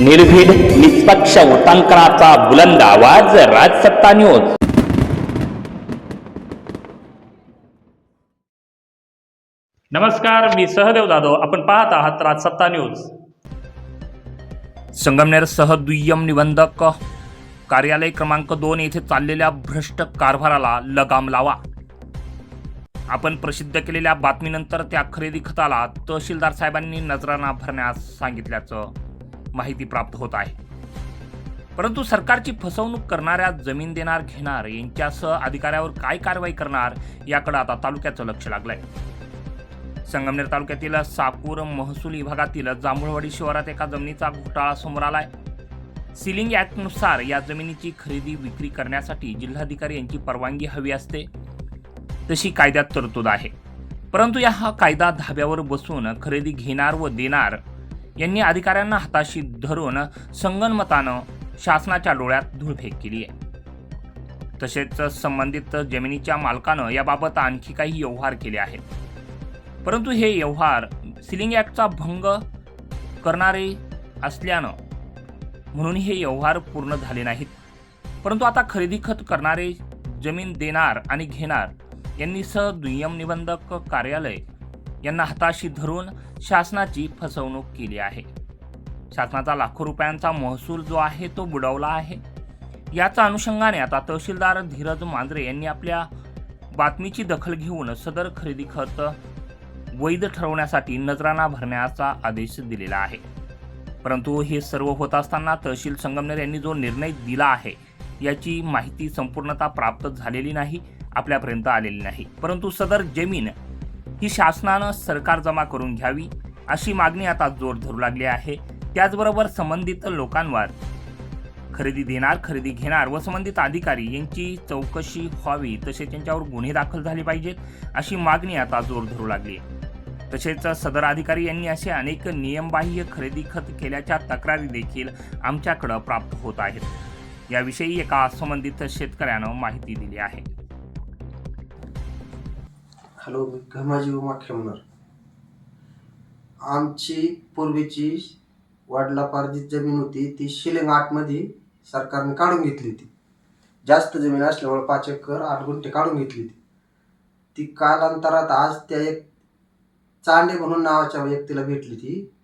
निर्भीड निष्पक्ष उटांकनाचा बुलंद आवाज राजसत्ता न्यूज. नमस्कार मी सहदेव जाधव. आपण पाहत आहात राजसत्ता न्यूज. संगमनेर सह दुय्यम निबंधक कार्यालय क्रमांक दोन येथे चाललेल्या भ्रष्ट कारभाराला लगाम लावा. आपण प्रसिद्ध केलेल्या बातमीनंतर त्या खरेदी खताला तहसीलदार साहेबांनी नजराना भरण्यास सांगितल्याचं माहिती प्राप्त होत आहे. परंतु सरकारची फसवणूक करणाऱ्या जमीन देणार घेणार यांच्यासह अधिकाऱ्यावर काय कारवाई करणार याकडे आता तालुक्याचं लक्ष लागलंय. संगमनेर तालुक्यातील साकूर महसूल विभागातील जांभूळवाडी शिवारात एका जमिनीचा घोटाळा समोर आलाय. सिलिंग ॲक्टनुसार या जमिनीची खरेदी विक्री करण्यासाठी जिल्हाधिकारी यांची परवानगी हवी असते. तशी कायद्यात तरतूद आहे. परंतु या हा कायदा धाब्यावर बसून खरेदी घेणार व देणार यांनी अधिकाऱ्यांना हाताशी धरून संगनमतानं शासनाच्या डोळ्यात धूळफेक केली आहे. तसेच संबंधित जमिनीच्या मालकानं याबाबत आणखी काही व्यवहार केले आहेत. परंतु हे व्यवहार सिलिंग ॲक्टचा भंग करणारे असल्यानं म्हणून हे व्यवहार पूर्ण झाले नाहीत. परंतु आता खरेदी खत करणारे जमीन देणार आणि घेणार यांनी सह दुय्यम निबंधक कार्यालय यांना हाताशी धरून शासनाची फसवणूक केली आहे. शासनाचा लाखो रुपयांचा महसूल जो आहे तो बुडवला आहे. याचा अनुषंगाने आता तहसीलदार धीरज मांजरे यांनी आपल्या बातमीची दखल घेऊन सदर खरेदी खत वैध ठरवण्यासाठी नजराना भरण्याचा आदेश दिलेला आहे. परंतु हे सर्व होत असताना तहसील संगमनेर यांनी जो निर्णय दिला आहे याची माहिती संपूर्णतः प्राप्त झालेली नाही आपल्यापर्यंत आलेली नाही. परंतु सदर जमीन ही शासनानं सरकार जमा करून घ्यावी अशी मागणी आता जोर धरू लागली आहे. त्याचबरोबर संबंधित लोकांवर खरेदी देणार खरेदी घेणार व संबंधित अधिकारी यांची चौकशी व्हावी तसेच त्यांच्यावर गुन्हे दाखल झाले पाहिजेत अशी मागणी आता जोर धरू लागली तसेच सदर अधिकारी यांनी असे अनेक नियमबाह्य खरेदी खत केल्याच्या तक्रारी देखील आमच्याकडं प्राप्त होत आहेत. याविषयी एका संबंधित शेतकऱ्यानं माहिती दिली आहे. हॅलो मी घमाजी उमा खेमनर आमची पूर्वीची वडिलापार्जित जमीन होती ती शिलिंग आठमध्ये सरकारने काढून घेतली होती. जास्त जमीन असल्यामुळे पाच एकर आठ गुंठे काढून घेतली होती. ती कालांतरात आज त्या एक चांडे म्हणून नावाच्या व्यक्तीला भेटली ती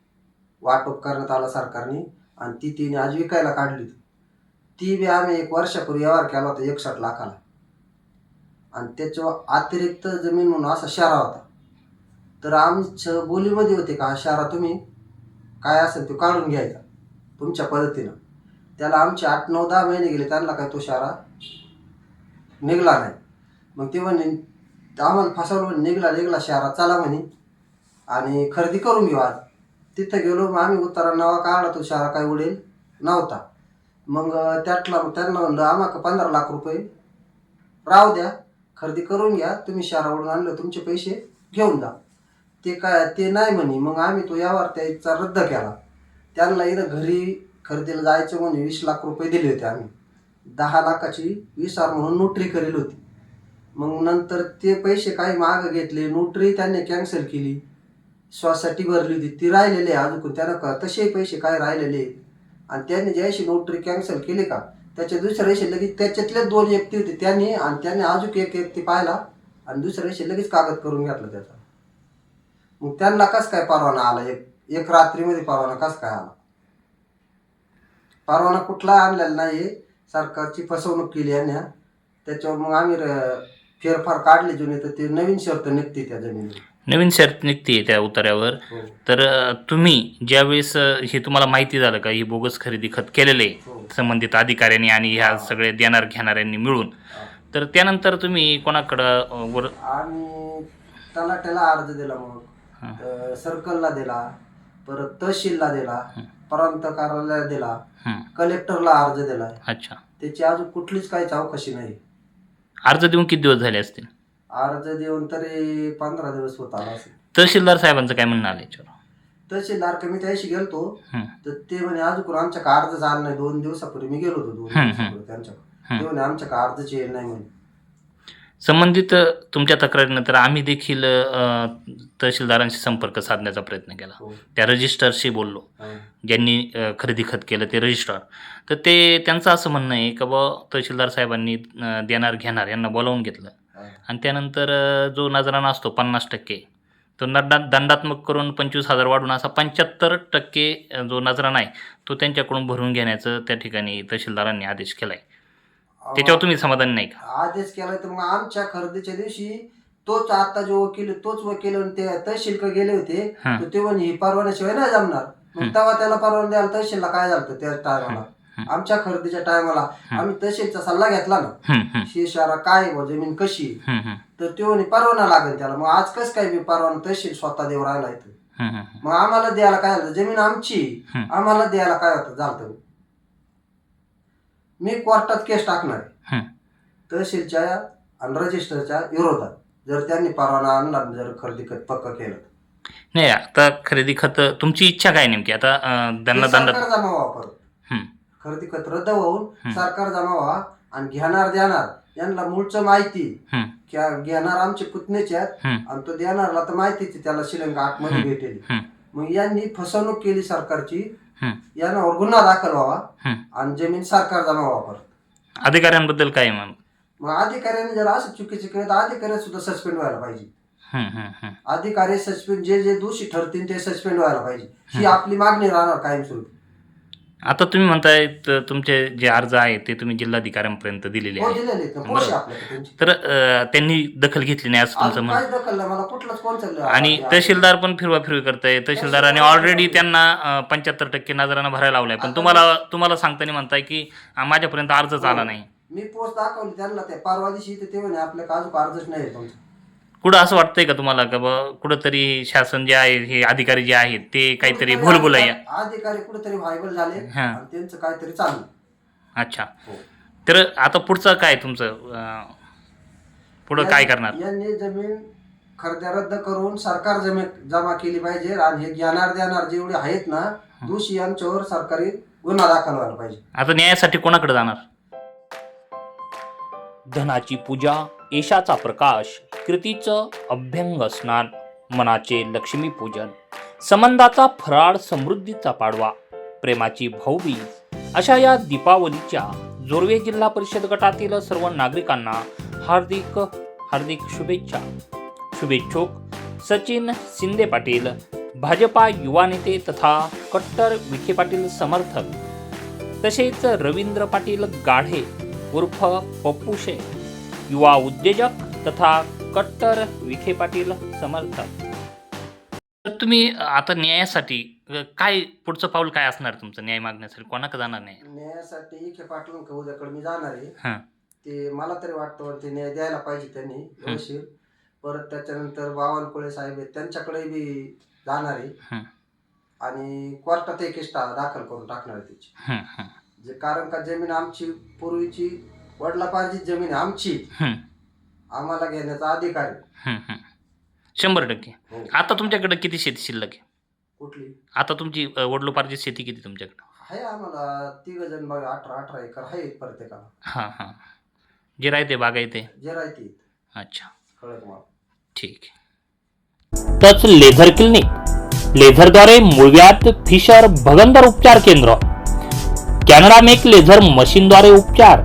वाटप करण्यात आला सरकारने आणि ती तिने आज विकायला काढली होती. ती बी आम्ही एक वर्षापूर्वी व्यवहार केला होता एकसठ लाखाला. आणि त्याच्या अतिरिक्त जमीन म्हणून असा शारा होता. तर आमच्या बोलीमध्ये होते का हा शारा तुम्ही काय असेल तो काढून घ्यायचा तुमच्या पद्धतीनं. त्याला आमचे आठ नऊ दहा महिने गेले त्यांना काय तो शारा निघला नाही. मग ते म्हणे आम्हाला फसवलं निघला निघला शारा चला म्हणे. आणि खरेदी करून घेऊ आज. तिथं गेलो मग आम्ही उतारा नवा काढला तो शारा काय उडेल नव्हता. मग त्यातला त्यांना म्हणलं आम्हाला पंधरा लाख रुपये राहू द्या. खरेदी करून घ्या तुम्ही शहरावरून आणलं तुमचे पैसे घेऊन जा. ते काय ते नाही म्हणे मग आम्ही तो यावर त्याचा रद्द केला. त्यांना इथं घरी खरेदीला जायचं म्हणजे वीस लाख रुपये दिले होते आम्ही. दहा लाखाची वीस आर म्हणून नोटरी करेल होती. मग नंतर ते पैसे काही मागं घेतले नोटरी त्यांनी कॅन्सल केली. स्वासाठी भरली होती ती राहिलेली आहे अजून. त्यांना का तसे पैसे काय राहिलेले आणि त्यांनी ज्याशी नोटरी कॅन्सल केली का त्याच्या दुसऱ्या दिवशी लगेच त्याच्यातले दोन व्यक्ती होते त्यांनी आणि त्याने अजून एक व्यक्ती पाहिला आणि दुसऱ्या दिवशी लगेच कागद करून घेतला त्याचा. मग त्यांना कस काय परवाना आला? एक एक रात्रीमध्ये परवाना कस काय आला? परवाना कुठला आणलेला नाही. सरकारची फसवणूक केली यांनी. त्याच्यावर मग आम्ही फेरफार काढले जुने तर ते नवीन शर्त निघते त्या जमिनीवर. नवीन शर्त निघते त्या उतार्यावर हो. तर तुम्ही ज्यावेळेस हे तुम्हाला माहिती झालं का ही बोगस खरेदी खत केलेले हो. संबंधित अधिकाऱ्यांनी आणि ह्या हा. सगळे देणार घेणाऱ्यांनी मिळून. तर त्यानंतर तुम्ही कोणाकडं वर आणि तलाट्याला अर्ज दिला मग. सर्कलला दिला परत तहसीलला दिला प्रांत कार्यालयाला दिला कलेक्टरला अर्ज दिलाय अच्छा. त्याची अजून कुठलीच काही चौकशी नाही. अर्ज देऊन किती दिवस झाले असतील? अर्ज देऊन तरी पंधरा दिवस होत आला असेल तहसीलदार साहेबांचं काय म्हणणं आलं याच्यावर तहसीलदार कमी त्याशी गेलतो हं, तर ते म्हणे अजून आमच्या का अर्ज झाला नाही दोन दिवसापूर्वी मी गेलो होतो दोन हं, हं. दिवसापूर्वी त्यांच्याकडे. ते म्हणे आमच्या का अर्जच येईल नाही म्हणे संबंधित अ, तुमच्या तक्रारीनंतर आम्ही देखील अ, तहसीलदारांशी संपर्क साधण्याचा प्रयत्न केला हो. त्या रजिस्टरशी बोललो हा. ज्यांनी अ, खरेदी खत केलं ते रजिस्ट्रार तर ते त्यांचं असं म्हणणं आहे का बा तहसीलदार साहेबांनी अ, देणार घेणार यांना बोलावून घेतलं. आणि त्यानंतर जो नजराना असतो पन्नास टक्के तो दंडा दंडात्मक करून पंचवीस हजार वाढून असा पंच्याहत्तर टक्के जो नजराना आहे तो त्यांच्याकडून भरून घेण्याचं त्या ठिकाणी तहसीलदारांनी आदेश केलाय त्याच्यावर तुम्ही समाधानी नाही का आदेश केला तर मग आमच्या खरेदीच्या दिवशी तोच आता जो वकील आहे, तोच वकील ते तहसीलक गेले होते हा. तर ते म्हणे ही परवान्याशिवाय नाही जमणार मग. तेव्हा त्याला परवाना द्यायला तहसीलला काय झालं त्या टायमाला. आमच्या खरेदीच्या टायमाला आम्ही तहसीलचा सल्ला घेतला ना. शारा काय आहे बुवा, जमीन कशी आहे? तर ते म्हणे परवाना लागेल त्याला. मग आज कस काय मी परवाना तहसील स्वतः देऊ राहिला इथं? मग आम्हाला द्यायला काय झालं? जमीन आमची. आम्हाला द्यायला काय होतं? झालं मी कोर्टात केस टाकणार आहे. तहसीलच्या आणि रजिस्टरच्या विरोधात. जर त्यांनी परवाना आणला जर खरेदी खत पक्क केलं तर. नाही आता खरेदी खत तुमची इच्छा काय नेमकी? आता अं, त्यांना परत हम्म, खरेदी खत रद्द होऊन. सरकार जमा व्हा आणि घेणार देणार यांना मूळचं माहिती घेणार आमचे पुतणेचे आहेत आणि तो देणारला तर माहितीच आहे, त्याला श्रीलंका आतमध्ये. भेटेल. मग यांनी फसवणूक केली सरकारची. यांनावर गुन्हा दाखल व्हावा. आणि जमीन सरकार जमा व्हावा परत. अधिकाऱ्यांबद्दल काय मग? मग अधिकाऱ्यांनी जर असं चुकीचे केलं तर अधिकारी सुद्धा सस्पेंड व्हायला पाहिजे. अधिकारी सस्पेंड जे जे दोषी ठरतील ते सस्पेंड व्हायला पाहिजे. ही आपली मागणी राहणार कायमस्वरूपी. आता तुम्ही म्हणताय त- तुमचे जे अर्ज आहेत ते तुम्ही जिल्हाधिकाऱ्यांपर्यंत दिलेले हो आहेत. दिलेले आहेत ना. बरोबर. पोषे आपल्याकडे त्यांची. तर अं, त्यांनी दखल घेतली नाही असं तुमचं अजून म्हणणं. काहीच दखल नाही. मला कुठलंच कोणतं आणि तहसीलदार पण फिरवा फिरवी करताय तहसीलदाराने ऑलरेडी त्यांना पंच्याहत्तर टक्के नजराना भरायला लावलाय. पण तुम्हाला तुम्हाला सांगताना म्हणताय की माझ्यापर्यंत अर्जच आला नाही. मी पोस्ट दाखवली त्यांना. ते परवा दिवशी ते म्हणे आपल्या अजून अर्जच नाही आहे तुमचा? कुठं असं वाटतंय का तुम्हाला का बा कुठंतरी शासन जे आहे हे अधिकारी जे आहेत ते काहीतरी भूलभुल आहे अधिकारी कुठेतरी व्हायबल झाले हा. आणि त्यांचं काहीतरी चाललं अच्छा. हो. तर आता पुढचं काय तुमचं? अं, पुढं काय करणार? यांनी जमीन खरेदी रद्द करून सरकार जमीन जमा केली पाहिजे आणि हे घेणार देणार जेवढे आहेत ना दोषी यांच्यावर सरकारी गुन्हा दाखल व्हायला पाहिजे. आता न्यायासाठी कोणाकडे जाणार? धनाची पूजा ईशाचा प्रकाश कृतीचं अभ्यंग स्नान मनाचे लक्ष्मी पूजन संबंधाचा फराळ समृद्धीचा पाडवा प्रेमाची भाऊबीज अशा या दीपावलीच्या जोरवे जिल्हा परिषद गटातील सर्व नागरिकांना हार्दिक हार्दिक शुभेच्छा. शुभेच्छुक सचिन शिंदे पाटील भाजपा युवा नेते तथा कट्टर विखे पाटील समर्थक. तसेच रवींद्र पाटील गाढे उर्फ पप्पूशे युवा उद्योजक तथा कट्टर विखे पाटील समर्थक. तर तुम्ही आता न्यायासाठी काय पुढचं पाऊल काय असणार तुमचं न्याय मागण्यासाठी? कोणाकडे जाणार नाही न्यायासाठी पाठवून का उद्याकडे मी जाणार आहे. हां. ते मला तरी वाटतं ते न्याय द्यायला पाहिजे त्यांनी व्यवस्थित. परत त्याच्यानंतर बावनकुळे साहेब आहेत त्यांच्याकडे बी जाणार आहे. हं. आणि कोर्टात एक दाखल करून टाकणार आहे त्याची. हं, हं, जे कारण का जमीन आमची पूर्वीची वडिलापार्जित जमीन आमची. हं, आम्हाला घेण्याचा अधिकार आहे. हं, हं. शंभर टक्के. हो. आता तुमच्याकडे किती शेती शिल्लक आहे? कुठली? आता तुमची अं, वडिलोपार्जित शेती किती तुमच्याकडे? आहे आम्हाला तिघ जण बघा अठरा अठरा एकर आहे प्रत्येकाला. हां हां. जे राहते बागायते जे राहते. अच्छा. कळत मला. ठीक आहे. Touch laser clinic. लेझरद्वारे मूळव्याध फिशर भगंदर उपचार केंद्र. कॅनडा मेक लेझर मशीनद्वारे उपचार.